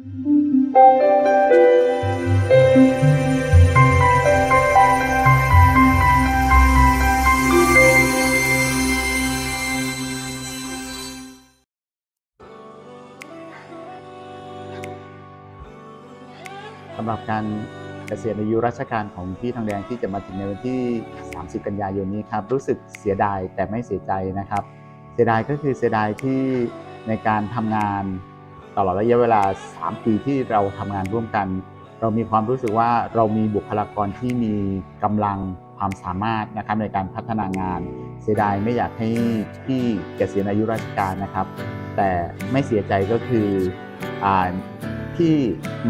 สำหรับการเกษียณอายุราชการของพี่ทองแดงที่จะมาถึงในวันที่ 30 กันยายนนี้ครับ รู้สึกเสียดายแต่ไม่เสียใจนะครับ เสียดายก็คือเสียดายที่ในการทำงาน ตลอดระยะเวลา 3 ปีที่เราทำงานร่วมกัน เรามีความรู้สึกว่าเรามีบุคลากรที่มีกำลังความสามารถนะครับในการพัฒนางาน เสียดายไม่อยากให้พี่เกษียณอายุราชการนะครับ แต่ไม่เสียใจก็คืออที่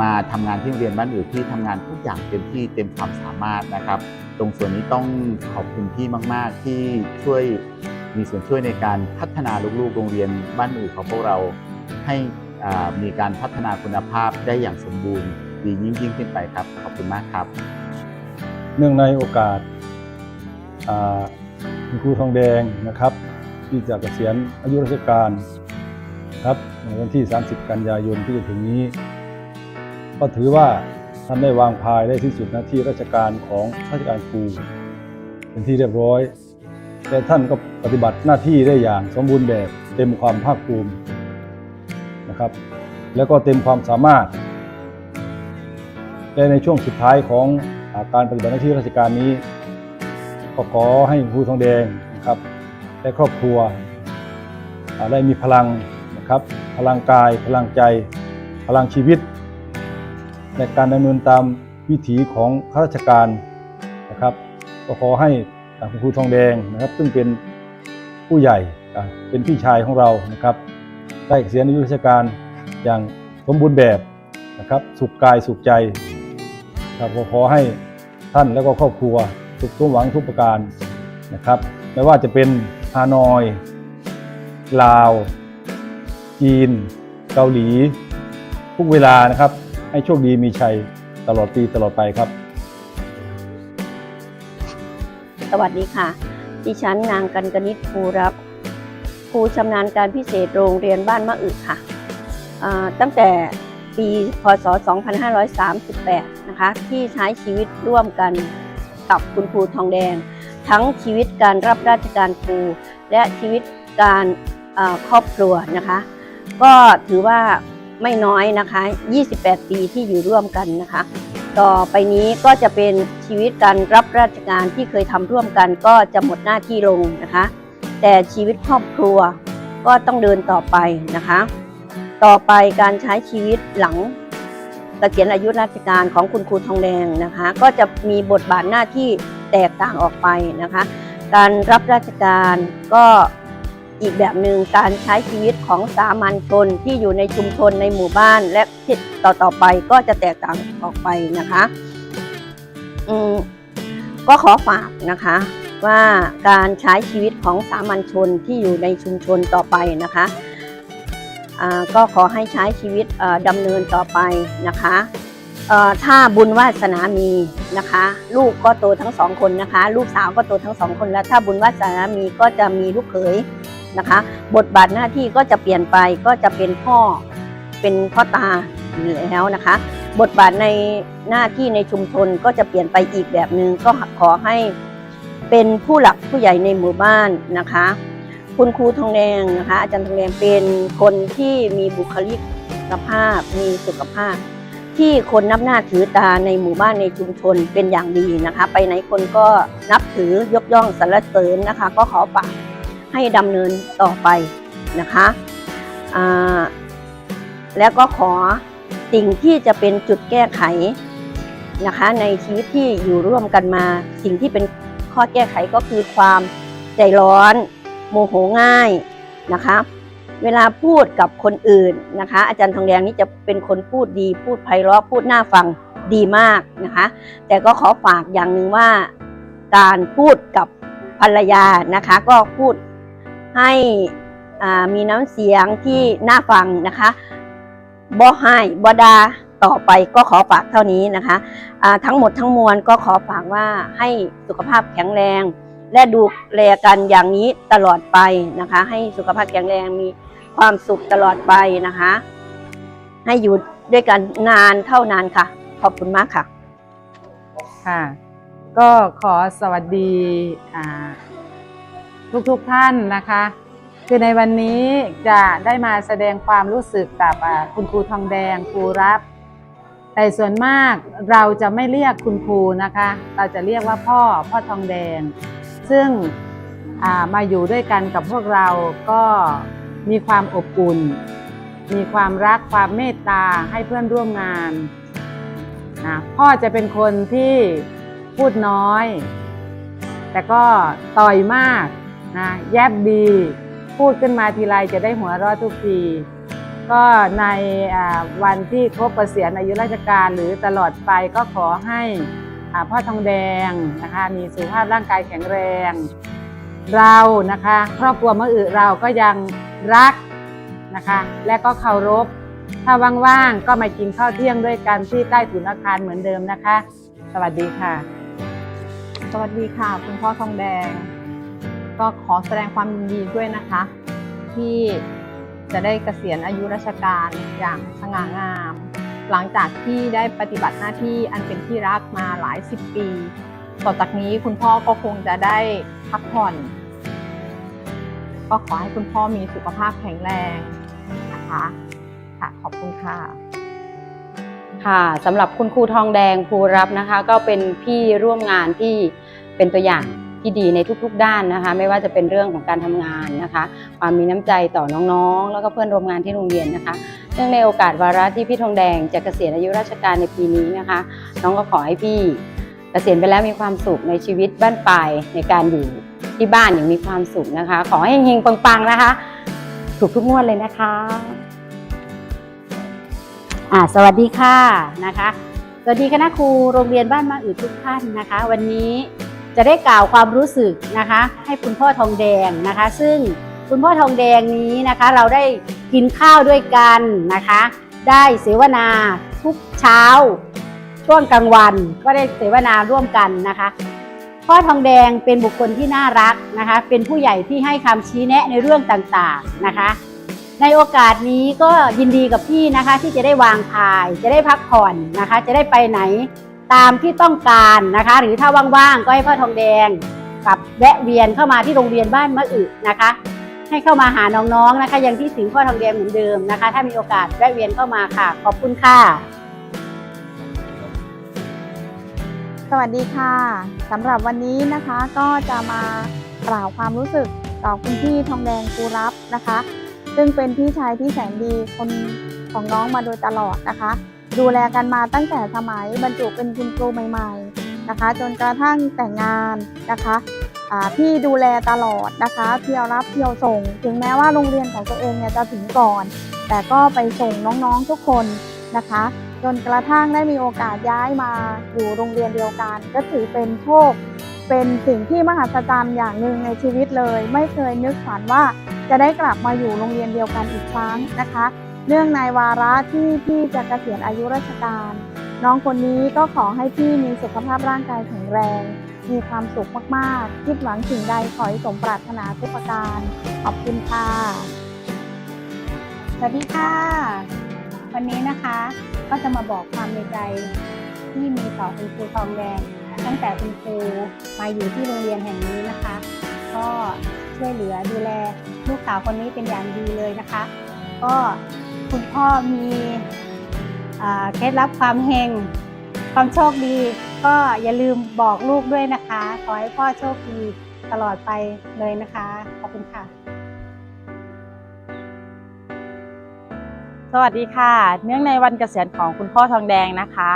มาทำงานที่โรงเรียนบ้านอื่นที่ทำงานทุกอย่างเต็มที่เต็มความสามารถนะครับ ตรงส่วนนี้ต้องขอบคุณพี่มาก ๆ ที่ช่วยมีส่วนช่วยในการพัฒนาลูกๆโรงเรียนบ้านอื่นของพวกเราให้ มีการพัฒนาคุณภาพได้อย่างสมบูรณ์ ดียิ่งยิ่งขึ้นไปครับ ขอบคุณมากครับ เนื่องในโอกาสคุณครูทองแดงนะครับ ที่จะเกษียณอายุราชการครับในวันที่ 30 กันยายนที่จะถึงนี้ ก็ถือว่าท่านได้วางพายได้ที่สุดหน้าที่ราชการของราชการครูเป็นที่เรียบร้อย แต่ท่านก็ปฏิบัติหน้าที่ได้อย่างสมบูรณ์แบบเต็มความภาคภูมิ นะครับ แล้วก็เต็มความสามารถและในช่วงสุดท้ายของอาการปฏิบัติหน้าที่ราชการนี้ก็ขอให้ครูทองแดงนะครับและครอบครัวได้มีพลังนะครับพลังกาย พลังใจ พลังชีวิต ในการดำเนินตามวิถีของข้าราชการนะครับ ก็ขอให้คุณครูทองแดงนะครับ ซึ่งเป็นผู้ใหญ่เป็นพี่ชายของเรานะครับ ได้เกษียณอายุราชการอย่างสมบูรณ์แบบนะครับ สุขกายสุขใจครับขอให้ท่านแล้วก็ครอบครัวสุขสมหวังทุกประการนะครับ ไม่ว่าจะเป็นฮานอย ลาว จีน เกาหลี ทุกเวลานะครับ ให้โชคดีมีชัยตลอดปีตลอดไปครับ สวัสดีค่ะ ดิฉันนางกันกนิษฐ์ภูรับ ครูชำนาญการพิเศษโรงเรียนบ้านมะอึค่ะตั้งแต่ปีพศ 2538 นะคะที่ใช้ชีวิตร่วมกันกับคุณครูทองแดง ทั้งชีวิตการรับราชการครูและชีวิตการครอบครัวนะคะ ก็ถือว่าไม่น้อยนะคะ 28 ปีที่อยู่ร่วมกันนะคะ ต่อไปนี้ก็จะเป็นชีวิตการรับราชการที่เคยทำร่วมกันก็จะหมดหน้าที่ลงนะคะ แต่ชีวิตครอบครัวก็ต้องเดินต่อไปนะคะ ต่อไปการใช้ชีวิตหลังเกษียณอายุราชการของคุณครูทองแดงนะคะ ก็จะมีบทบาทหน้าที่แตกต่างออกไปนะคะ การรับราชการก็อีกแบบหนึ่งการใช้ชีวิตของสามัญชนที่อยู่ในชุมชนในหมู่บ้านและที่ต่อต่อๆไปก็จะแตกต่างออกไปนะคะ อืมก็ขอฝากนะคะ ว่าการใช้ชีวิตของสามัญชนที่อยู่ในชุมชนต่อไปนะคะอ่าก็ขอให้ใช้ชีวิตดำเนินต่อไปนะคะถ้าบุญวาสนามีนะคะ ลูกก็โตทั้งสองคนนะคะ ลูกสาวก็โตทั้งสองคนแล้ว ถ้าบุญวาสนามีก็จะมีลูกเขยนะคะ บทบาทหน้าที่ก็จะเปลี่ยนไปก็จะเป็นพ่อเป็นพ่อตาอยู่แล้วนะคะ บทบาทในหน้าที่ในชุมชนก็จะเปลี่ยนไปอีกแบบหนึ่งก็ขอให้ เป็นผู้หลักผู้ใหญ่ในหมู่บ้านนะคะ คุณครูทองแดงนะคะ อาจารย์ทองแดงเป็นคนที่มีบุคลิกภาพ มีสุขภาพ ที่คนนับหน้าถือตาในหมู่บ้านในชุมชนเป็นอย่างดีนะคะ ไปไหนคนก็นับถือยกย่องสรรเสริญนะคะ ก็ขอฝากให้ดำเนินต่อไปนะคะแล้วก็ขอสิ่งที่จะเป็นจุดแก้ไขนะคะ ในชีวิตที่อยู่ร่วมกันมาสิ่งที่เป็น ข้อแก้ไขก็คือความใจร้อน โมโหง่ายนะคะ เวลาพูดกับคนอื่นนะคะ อาจารย์ทองแดงนี่จะเป็นคนพูดดี พูดไพเราะพูดน่าฟังดีมากนะคะ แต่ก็ขอฝากอย่างหนึ่งว่าการพูดกับภรรยานะคะ ก็พูดให้มีน้ำเสียงที่น่าฟังนะคะบ่ให้บ่ดา ต่อไปก็ขอฝากเท่านี้นะคะอ่าทั้งหมดทั้งมวลก็ขอฝากว่าให้สุขภาพแข็งแรง และดูแลกันอย่างนี้ตลอดไปนะคะ ให้สุขภาพแข็งแรงมีความสุขตลอดไปนะคะ ให้อยู่ด้วยกันนานเท่านานค่ะ ขอบคุณมากค่ะค่ะ ก็ขอสวัสดีอ่าทุกท่านนะคะ คือในวันนี้จะได้มาแสดงความรู้สึกกับคุณครูทองแดงครูรับ แต่ส่วนมากเราจะไม่เรียกคุณครูนะคะ เราจะเรียกว่าพ่อพ่อทองแดง ซึ่งามาอยู่ด้วยกันกับพวกเราก็มีความอบอุ่น มีความรักความเมตตาให้เพื่อนร่วมงานนะพ่อจะเป็นคนที่พูดน้อย แต่ก็ต่อยมากนะแยบดี พูดขึ้นมาทีไรจะได้หัวเราะทุกที ก็ในวันที่ครบเกษียณอายุราชการหรือตลอดไปก็ขอให้พ่อทองแดงนะคะมีสุขภาพร่างกายแข็งแรง เรานะคะครอบครัวมะอึเราก็ยังรักนะคะและก็เคารพ ถ้าว่างๆก็มากินข้าวเที่ยงด้วยกันที่ใต้ถุนอาคารเหมือนเดิมนะคะ สวัสดีค่ะ สวัสดีค่ะ คุณพ่อทองแดง ก็ขอแสดงความยินดีด้วยนะคะ ที่ จะได้เกษียณอายุราชการอย่างสง่างาม หลังจากที่ได้ปฏิบัติหน้าที่อันเป็นที่รักมาหลายสิบปี ต่อจากนี้คุณพ่อก็คงจะได้พักผ่อน ก็ขอให้คุณพ่อมีสุขภาพแข็งแรงนะคะค่ะขอบคุณค่ะค่ะสำหรับคุณครูทองแดงภูรับนะคะ ก็เป็นพี่ร่วมงานที่เป็นตัวอย่าง ที่ดีในทุกๆ ด้านนะคะ ไม่ว่าจะเป็นเรื่องของการทำงานนะคะความมีน้ำใจต่อน้องๆ แล้วก็เพื่อนร่วมงานที่โรงเรียนนะคะเนื่องในโอกาสวาระที่พี่ทองแดงจะเกษียณอายุราชการในปีนี้นะคะ น้องก็ขอให้พี่เกษียณไปแล้วมีความสุขในชีวิตบ้านปลายในการอยู่ที่บ้านอย่างมีความสุขนะคะ ขอให้เฮงๆปังๆนะคะถูกทุกงวดเลยนะคะอ่าสวัสดีค่ะนะคะสวัสดีคณะครูโรงเรียนบ้านมาอืดทุกท่านนะคะ วันนี้ จะได้กล่าวความรู้สึกนะคะ ให้คุณพ่อทองแดงนะคะ ซึ่งคุณพ่อทองแดงนี้นะคะ เราได้กินข้าวด้วยกันนะคะ ได้เสวนาทุกเช้า ช่วงกลางวันก็ได้เสวนาร่วมกันนะคะ พ่อทองแดงเป็นบุคคลที่น่ารักนะคะ เป็นผู้ใหญ่ที่ให้คำชี้แนะในเรื่องต่างๆนะคะ ในโอกาสนี้ก็ยินดีกับพี่นะคะที่จะได้วางพาย จะได้พักผ่อนนะคะ จะได้ไปไหน ตามที่ต้องการนะคะ หรือถ้าว่างๆก็ให้พ่อทองแดงกลับแวะเวียนเข้ามาที่โรงเรียนบ้านมะอึนะคะ ให้เข้ามาหาน้องๆนะคะ ยังที่ถึงพ่อทองแดงเหมือนเดิมนะคะ ถ้ามีโอกาสแวะเวียนเข้ามาค่ะ ขอบคุณค่ะ สวัสดีค่ะสำหรับวันนี้นะคะก็จะมากล่าวความรู้สึกต่อคุณพี่ทองแดงกูรับนะคะ ซึ่งเป็นพี่ชายที่แสนดีคนของน้องมาโดยตลอดนะคะ ดูแลกันมาตั้งแต่สมัยบรรจุเป็นคุณครูใหม่ ๆนะคะ จนกระทั่งแต่งงานนะคะพี่ดูแลตลอดนะคะเที่ยวรับเที่ยวส่ง ถึงแม้ว่าโรงเรียนของตัวเองเนี่ยจะถึงก่อน แต่ก็ไปส่งน้องๆทุกคนนะคะ จนกระทั่งได้มีโอกาสย้ายมาอยู่โรงเรียนเดียวกัน ก็ถือเป็นโชค เป็นสิ่งที่มหัศจรรย์อย่างหนึ่งในชีวิตเลย ไม่เคยนึกฝันว่าจะได้กลับมาอยู่โรงเรียนเดียวกันอีกครั้งนะคะ เนื่องในวาระที่พี่จะเกษียณอายุราชการ น้องคนนี้ก็ขอให้พี่มีสุขภาพร่างกายแข็งแรง มีความสุขมากๆ คิดหวังสิ่งใดขอให้สมปรารถนาทุกประการ ขอบคุณค่ะ สวัสดีค่ะ วันนี้นะคะก็จะมาบอกความในใจที่มีต่อคุณครูทองแดงตั้งแต่คุณครูมาอยู่ที่โรงเรียนแห่งนี้นะคะ ก็ช่วยเหลือดูแลลูกสาวคนนี้เป็นอย่างดีเลยนะคะ ก็ คุณพ่อมีเคล็ดลับความเฮงความโชคดี ก็อย่าลืมบอกลูกด้วยนะคะ ขอให้พ่อโชคดีตลอดไปเลยนะคะ ขอบคุณค่ะ สวัสดีค่ะ เนื่องในวันเกษียณของคุณพ่อทองแดงนะคะ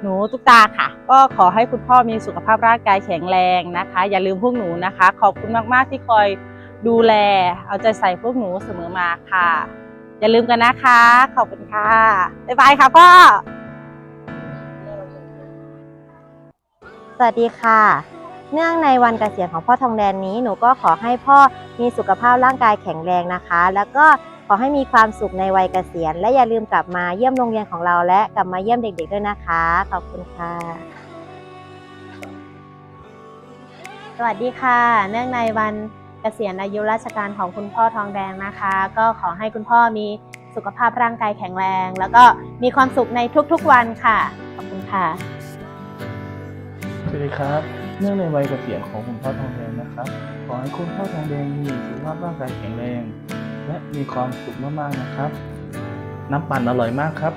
หนูตุ๊กตาค่ะ ก็ขอให้คุณพ่อมีสุขภาพร่างกายแข็งแรงนะคะ อย่าลืมพวกหนูนะคะ ขอบคุณมาก ๆ ที่คอยดูแล เอาใจใส่พวกหนูเสมอมาค่ะ อย่าลืมกันนะคะ ขอบคุณค่ะ บ๊ายบายค่ะพ่อ สวัสดีค่ะ เนื่องในวันเกษียณของพ่อทองแดนนี้ หนูก็ขอให้พ่อมีสุขภาพร่างกายแข็งแรงนะคะ แล้วก็ขอให้มีความสุขในวัยเกษียณ และอย่าลืมกลับมาเยี่ยมโรงเรียนของเราและกลับมาเยี่ยมเด็กๆด้วยนะคะ ขอบคุณค่ะ สวัสดีค่ะ เนื่องในวัน เกษียณอายุราชการของคุณพ่อทองแดงนะคะ ก็ขอให้คุณพ่อมีสุขภาพร่างกายแข็งแรง แล้วก็มีความสุขในทุกๆวันค่ะ ขอบคุณค่ะ สวัสดีครับ เนื่องในวัยเกษียณของคุณพ่อทองแดงนะครับ ขอให้คุณพ่อทองแดงมีสุขภาพร่างกายแข็งแรง และมีความสุขมากๆนะครับ น้ำปั่นอร่อยมากครับ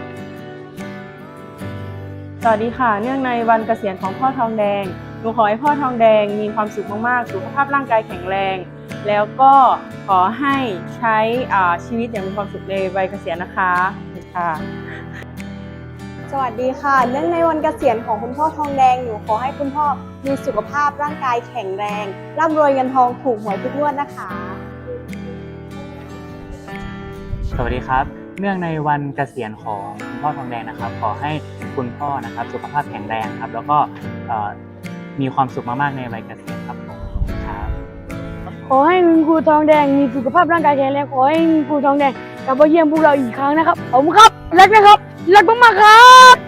สวัสดีค่ะ เนื่องในวันเกษียณของพ่อทองแดงห นูขอให้พ่อทองแดงมีความสุขมากๆ สุขภาพร่างกายแข็งแรง แล้วก็ขอให้ใช้อ่าชีวิตอย่างมีความสุขในวัยเกษียณนะคะขอบคุณค่ะสวัสดีค่ะ เนื่องในวันเกษียณของคุณพ่อทองแดง หนูขอให้คุณพ่อมีสุขภาพร่างกายแข็งแรง ร่ำรวยเงินทองถูกหวยทุกงวดนะคะ สวัสดีครับ เนื่องในวันเกษียณของคุณพ่อทองแดงนะครับ ขอให้คุณพ่อนะครับสุขภาพแข็งแรงครับ แล้วก็เอ่อ มีความสุขมากๆในวัยเกษียณครับผมครับขอให้คุณครูทองแดงมีสุขภาพร่างกายแข็งแรงขอให้คุณครูทองแดงกลับมาเยี่ยมพวกเราอีกครั้งนะครับผมครับรักนะครับรักมากๆครับ